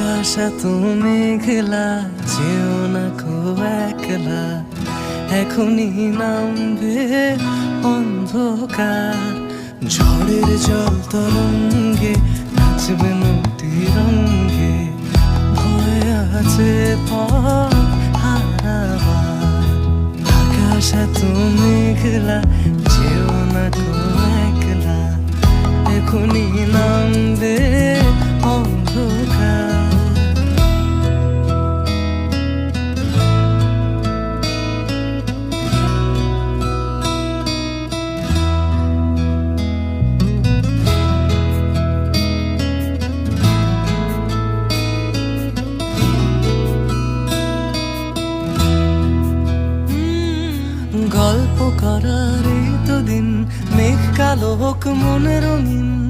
আকাশ তুমি মেঘলা, যেও না খুব একলা। এখনই নামবে অন্ধকার। ঝড়ের জল তরঙ্গে নাচবে নদী রঙ্গে। ভয় আছে হারাবার। তুমি মেঘলা গল্প করার এই তো দিন মেঘ কালো হোক মনের রঙিন।